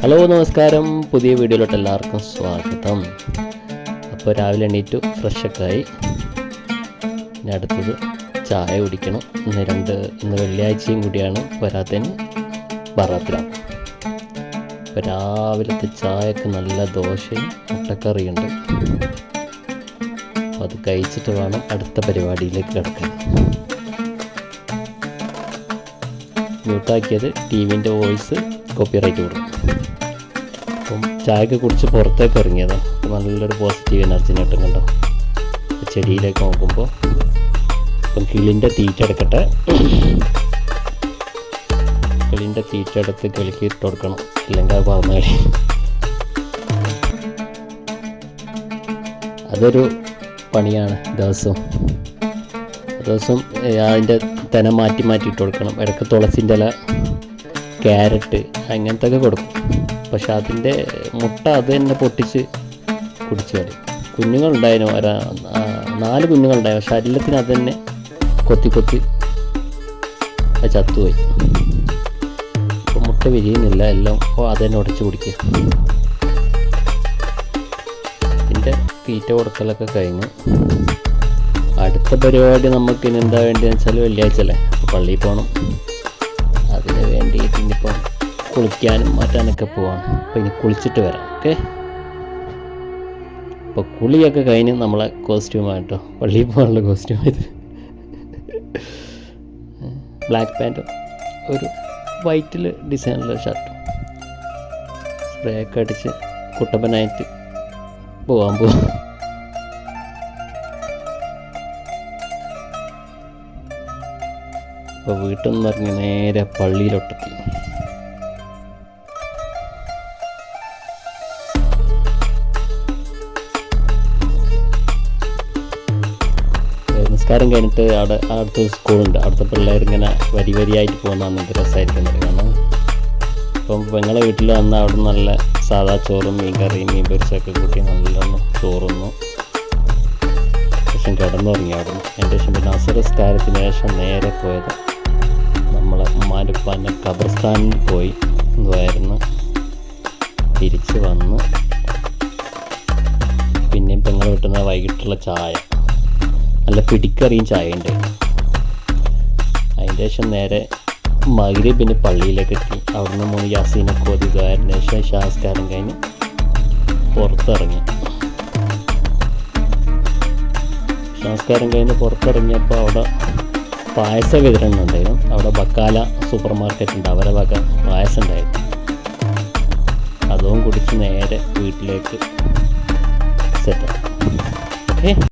Hello നമസ്കാരം. പുതിയ വീഡിയോയിലോട്ട് എല്ലാവർക്കും സ്വാഗതം. അപ്പോൾ രാവിലെ എണീറ്റു ഫ്രഷൊക്കെ ആയി. ഇനി അടുത്തത് ചായ കുടിക്കണം. ഇന്ന് രണ്ട് ഇന്ന് വെള്ളിയാഴ്ചയും കൂടിയാണ്. വരാത്തതിന് ബറാത്തിലാണ്. അപ്പോൾ രാവിലത്തെ ചായക്ക് നല്ല ദോശയും മുട്ടക്കറിയുണ്ട്. അത് കഴിച്ചിട്ട് വേണം അടുത്ത പരിപാടിയിലേക്ക് കിടക്കാൻ. മ്യൂട്ടാക്കിയത് ടി വിന്റെ വോയിസ് കോപ്പിറൈറ്റ് കൊടുക്കും. അപ്പം ചായയൊക്കെ കുടിച്ച് പുറത്തേക്ക് ഇറങ്ങിയതാണ് നല്ലൊരു പോസിറ്റീവ് എനർജി നേട്ടം കണ്ടോ. ചെടിയിലേക്ക് നോക്കുമ്പോൾ ഇപ്പം കിളിന്റെ തീറ്റ എടുക്കട്ടെ. കിളിന്റെ തീറ്റ എടുത്ത് കിളിക്ക് ഇട്ട് കൊടുക്കണം. ഇല്ലെങ്കിൽ അത് പറഞ്ഞു അതൊരു പണിയാണ് ദിവസവും. ദിവസം അതിന്റെ തന മാറ്റി മാറ്റി ഇട്ട് കൊടുക്കണം. ഇടയ്ക്ക് തുളസിന്റെ ഇല ക്യാരറ്റ് അങ്ങനത്തെ ഒക്കെ കൊടുക്കും. പക്ഷെ അതിന്റെ മുട്ട അത് തന്നെ പൊട്ടിച്ച് കുടിച്ചു കളി. കുഞ്ഞുങ്ങളുണ്ടായിരുന്നു ഒരാ നാല് കുഞ്ഞുങ്ങളുണ്ടായിരുന്നു. എല്ലാത്തിനും അത് തന്നെ കൊത്തി കൊത്തി അത് ചത്തുപോയി. അപ്പോൾ മുട്ട വിരിയുന്നില്ല എല്ലാം അപ്പോൾ അത് തന്നെ ഉടച്ച് കുടിക്കുക. ഇതിന്റെ തീറ്റ കൊടുക്കലൊക്കെ കഴിഞ്ഞു. അടുത്ത പരിപാടി നമുക്ക് ഇനി എന്താ വേണ്ടതെന്ന് വെച്ചാൽ വെള്ളിയാഴ്ച അല്ലേ? പള്ളിയിൽ പോകണം അതിന് വേണ്ടിയിട്ട് ഇനിയിപ്പം കുളിക്കാനും മാറ്റാനൊക്കെ പോവാം അപ്പോൾ ഇനി കുളിച്ചിട്ട് വരാം. ഓക്കെ? അപ്പോൾ കുളിയൊക്കെ കഴിഞ്ഞ് നമ്മളെ കോസ്റ്റ്യൂം കോസ്റ്റ്യൂമായിട്ടോ പള്ളിയിൽ പോകാനുള്ള കോസ്റ്റ്യൂം ഇത്. ബ്ലാക്ക് പാന്റും ഒരു വൈറ്റിൽ ഡിസൈനുള്ള ഷർട്ടും. സ്പ്രേ ഒക്കെ അടിച്ച് കുട്ടപ്പനായിട്ട് പോവാൻ പോവാം. അപ്പോൾ വീട്ടിൽ നിന്ന് ഇറങ്ങി നേരെ പള്ളിയിലോട്ടെത്തി. ഏഹ് നിസ്കാരം കഴിഞ്ഞിട്ട് അവിടെ അടുത്ത സ്കൂളുണ്ട്. അവിടുത്തെ പിള്ളേർ ഇങ്ങനെ വരി വരിയായിട്ട് പോകുന്നതാണ് എനിക്ക് രസമായിരിക്കുന്നത് കാരണം ഇപ്പം പെങ്ങളെ വീട്ടിൽ വന്ന് അവിടെ നല്ല സാധാ ചോറും മീൻ കറിയും മീൻ പൊരിച്ചൊക്കെ കൂട്ടി നല്ലോണം ചോറുന്നു. ശേഷം കിടന്നുറങ്ങി അവിടുന്ന്. എന്റെ ശേഷം പിന്നെ ശേഷം നേരെ പോയത് നമ്മളെ ഉമ്മാരുപ്പാന്റെ ഖബർസ്ഥാനിൽ പോയി ഇതായിരുന്നു തിരിച്ച് വന്ന് പിന്നെയും വീട്ടിൽ കിട്ടുന്ന വൈകിട്ടുള്ള ചായ. നല്ല പിടിക്കറിയും ചായ ഉണ്ട് അതിന്റെ ശേഷം നേരെ മകിരി പിന്നെ പള്ളിയിലേക്ക് എത്തി. അവിടുന്ന് മൂന്ന് യാസീനൊക്കെ ഒതുകാരന് ശേഷം ശാസ്കാരം കഴിഞ്ഞ് പുറത്തിറങ്ങി. സംസ്കാരം കഴിഞ്ഞ് പുറത്തിറങ്ങിയപ്പോൾ അവിടെ പായസ വിതരണം ഉണ്ടായിരുന്നു. അവിടെ ബക്കാല സൂപ്പർ മാർക്കറ്റ് ഉണ്ട്. അവരെ വക പായസം ഉണ്ടായിരുന്നു. അതും കുടിച്ച് നേരെ വീട്ടിലേക്ക് സെറ്റ് ഓക്കെ